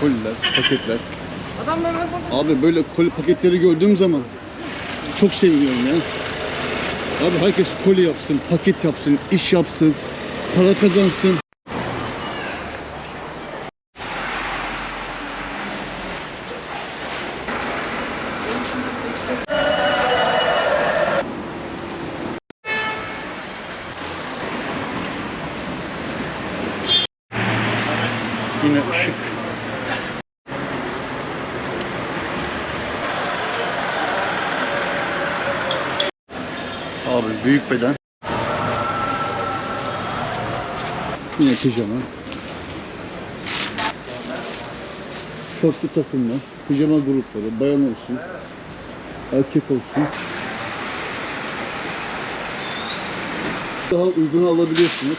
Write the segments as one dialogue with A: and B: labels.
A: Koliler, paketler. Abi böyle koli paketleri gördüğüm zaman çok seviniyorum ya. Abi herkes koli yapsın, paket yapsın, iş yapsın, para kazansın. Yine ışık. Abi büyük beden. Yine pijama. Şortlu takımlar, pijama grupları, bayan olsun, erkek olsun. Daha uygun alabiliyorsunuz.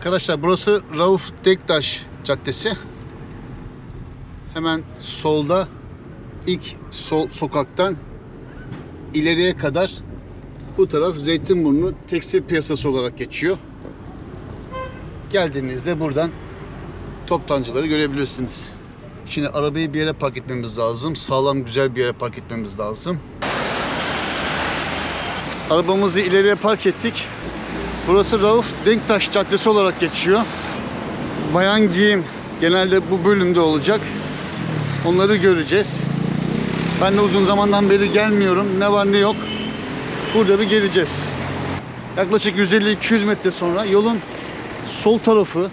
A: Arkadaşlar burası Rauf Dektaş Caddesi. Hemen solda ilk sol sokaktan ileriye kadar bu taraf Zeytinburnu tekstil piyasası olarak geçiyor. Geldiğinizde buradan toptancıları görebilirsiniz. Şimdi arabayı bir yere park etmemiz lazım. Sağlam güzel bir yere park etmemiz lazım. Arabamızı ileriye park ettik. Burası Rauf Denktaş Caddesi olarak geçiyor. Bayan giyim genelde bu bölümde olacak. Onları göreceğiz. Ben de uzun zamandan beri gelmiyorum. Ne var ne yok. Burada bir geleceğiz. Yaklaşık 150-200 metre sonra yolun sol tarafı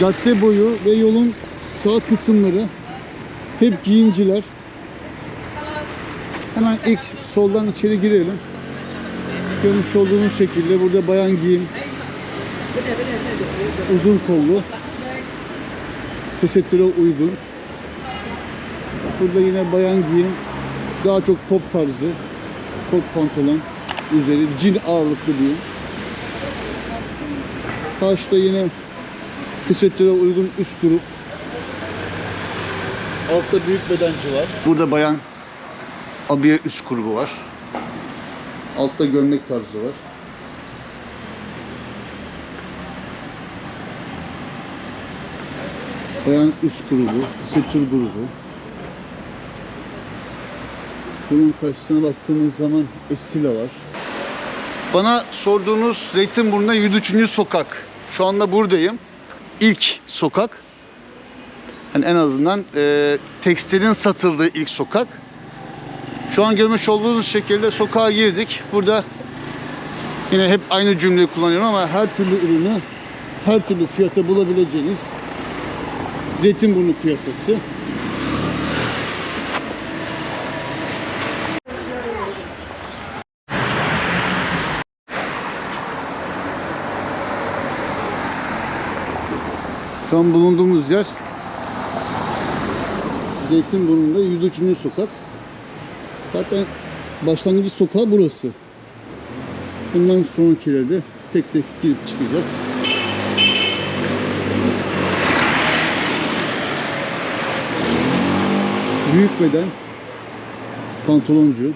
A: cadde boyu ve yolun sağ kısımları hep giyimciler. Hemen ilk soldan içeri girelim. Görmüş olduğunuz şekilde burada bayan giyim uzun kollu tesettüre uygun. Burada yine bayan giyim daha çok top tarzı kot pantolon üzeri cin ağırlıklı diyeyim. Karşıda yine tesettüre uygun üst grup. Altta büyük bedenci var. Burada bayan abiye üst grubu var. Altta gömlek tarzı var. Bayan üst grubu, tesettür grubu. Bunun karşısına baktığımız zaman Esila var. Bana sorduğunuz Zeytinburnu'nda 103. sokak. Şu anda buradayım. İlk sokak. Hani en azından e, tekstilin satıldığı ilk sokak. Şu an görmüş olduğunuz şekilde sokağa girdik. Burada yine hep aynı cümleyi kullanıyorum ama her türlü ürünü her türlü fiyata bulabileceğiniz Zeytinburnu piyasası. Şu an bulunduğumuz yer Zeytinburnu'nda 103. sokak. Zaten başlangıcı sokağı burası. Bundan sonrakilerde tek tek girip çıkacağız. Büyük beden pantoloncu.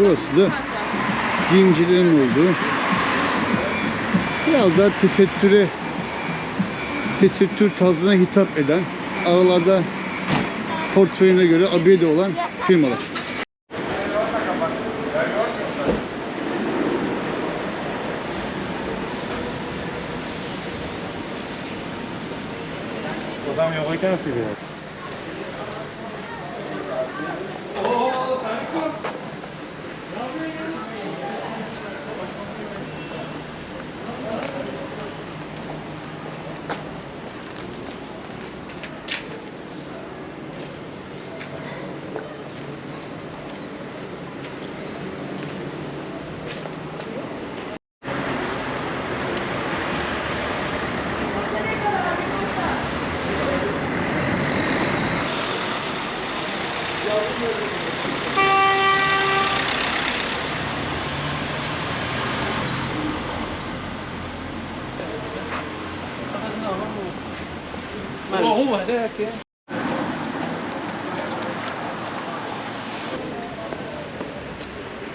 A: Burası da giyimcilerin olduğu biraz daha tesettüre tesettür tarzına hitap eden aralarda portföyüne göre abiyede olan firmalar.
B: Adam yok iken atıyor.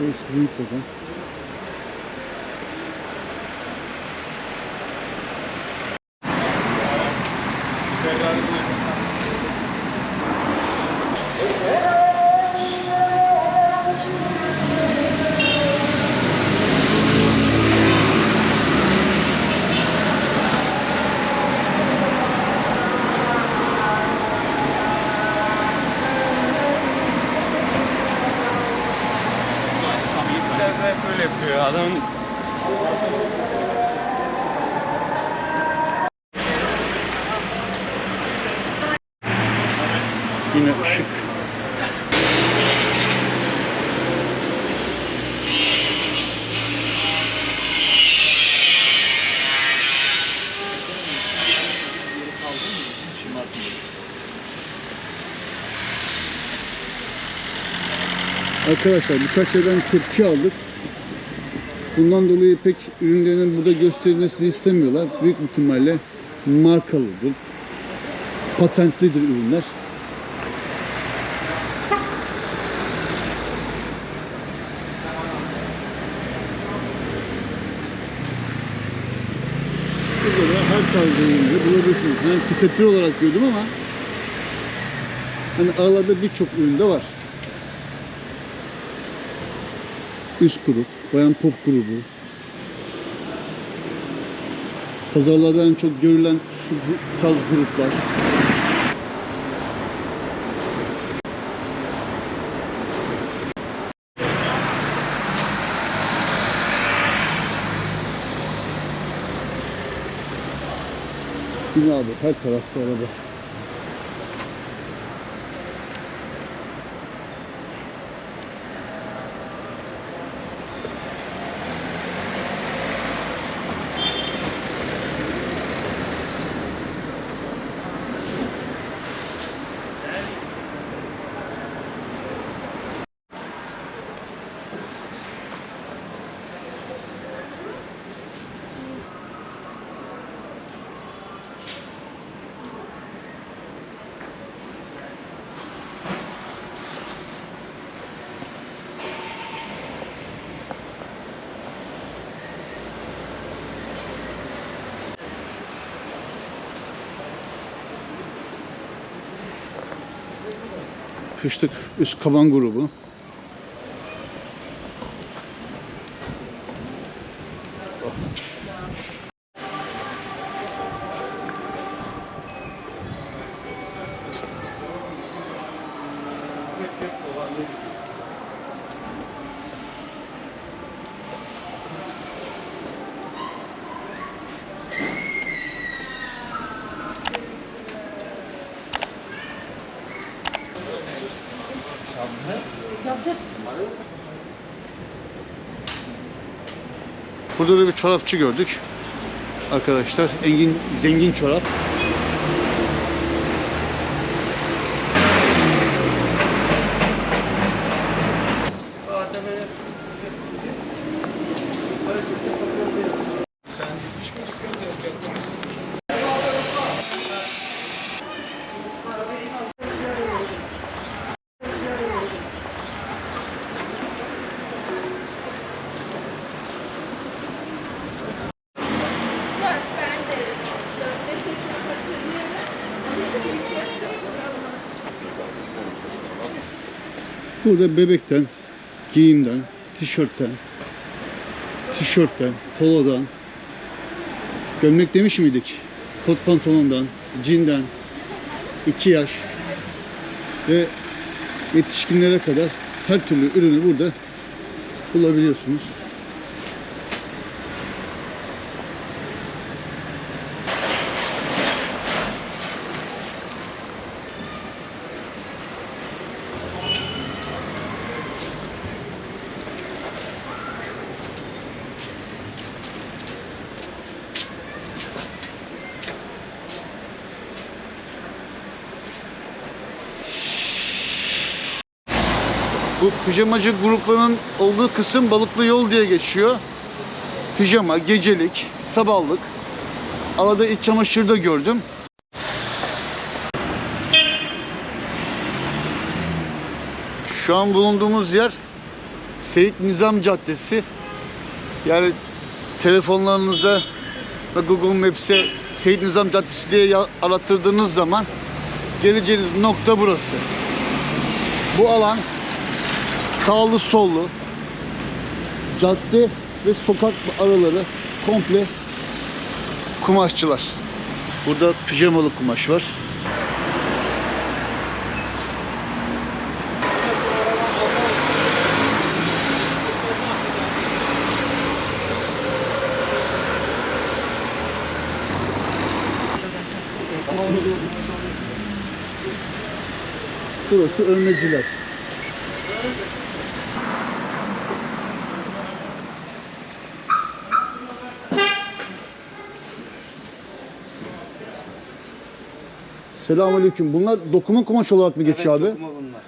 A: Burası büyük oda.
B: hep böyle yapıyor adam.
A: Yine ışık. Arkadaşlar birkaç yerden tepki aldık. Bundan dolayı pek ürünlerinin burada gösterilmesini istemiyorlar. Büyük ihtimalle markalıdır, patentlidir ürünler. Burada da her tarzda ürünleri bulabilirsiniz. Ben tesettür olarak gördüm ama hani aralarda birçok ürün de var. Üst grup, bayan pop grubu. Pazarlarda en çok görülen şu tarz gruplar. Yine abi her tarafta araba. Kışlık üst kaban grubu. Burada da bir çorapçı gördük. Arkadaşlar engin zengin çorap. Burada bebekten, giyimden, tişörtten, tişörtten, polodan, gömlek demiş miydik? Kot pantolondan, cinden, 2 yaş ve yetişkinlere kadar her türlü ürünü burada bulabiliyorsunuz. Bu pijamacı gruplarının olduğu kısım balıklı yol diye geçiyor. Pijama, gecelik, sabahlık. Arada iç çamaşırı da gördüm. Şu an bulunduğumuz yer Seyit Nizam Caddesi. Yani telefonlarınıza ve Google Maps'e Seyit Nizam Caddesi diye arattırdığınız zaman geleceğiniz nokta burası. Bu alan sağlı sollu cadde ve sokak araları komple kumaşçılar. Burada pijamalı kumaş var. Burası örmeciler. Selamünaleyküm. Bunlar dokuma kumaş olarak mı geçiyor abi?
B: Dokuma bunlar.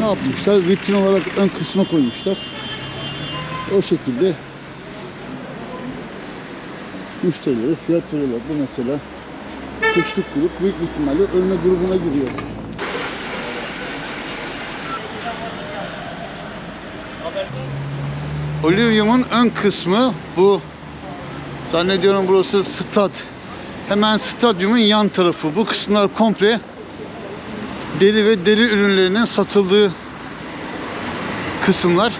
A: Ne yapmışlar? Vitrin olarak ön kısma koymuşlar. O şekilde müşterilere fiyat veriyorlar. Bu mesela kışlık grup büyük ihtimalle ölme grubuna giriyor. Olivium'un ön kısmı bu. Zannediyorum burası stat. Hemen stadyumun yan tarafı. Bu kısımlar komple deri ve deri ürünlerinin satıldığı kısımlar.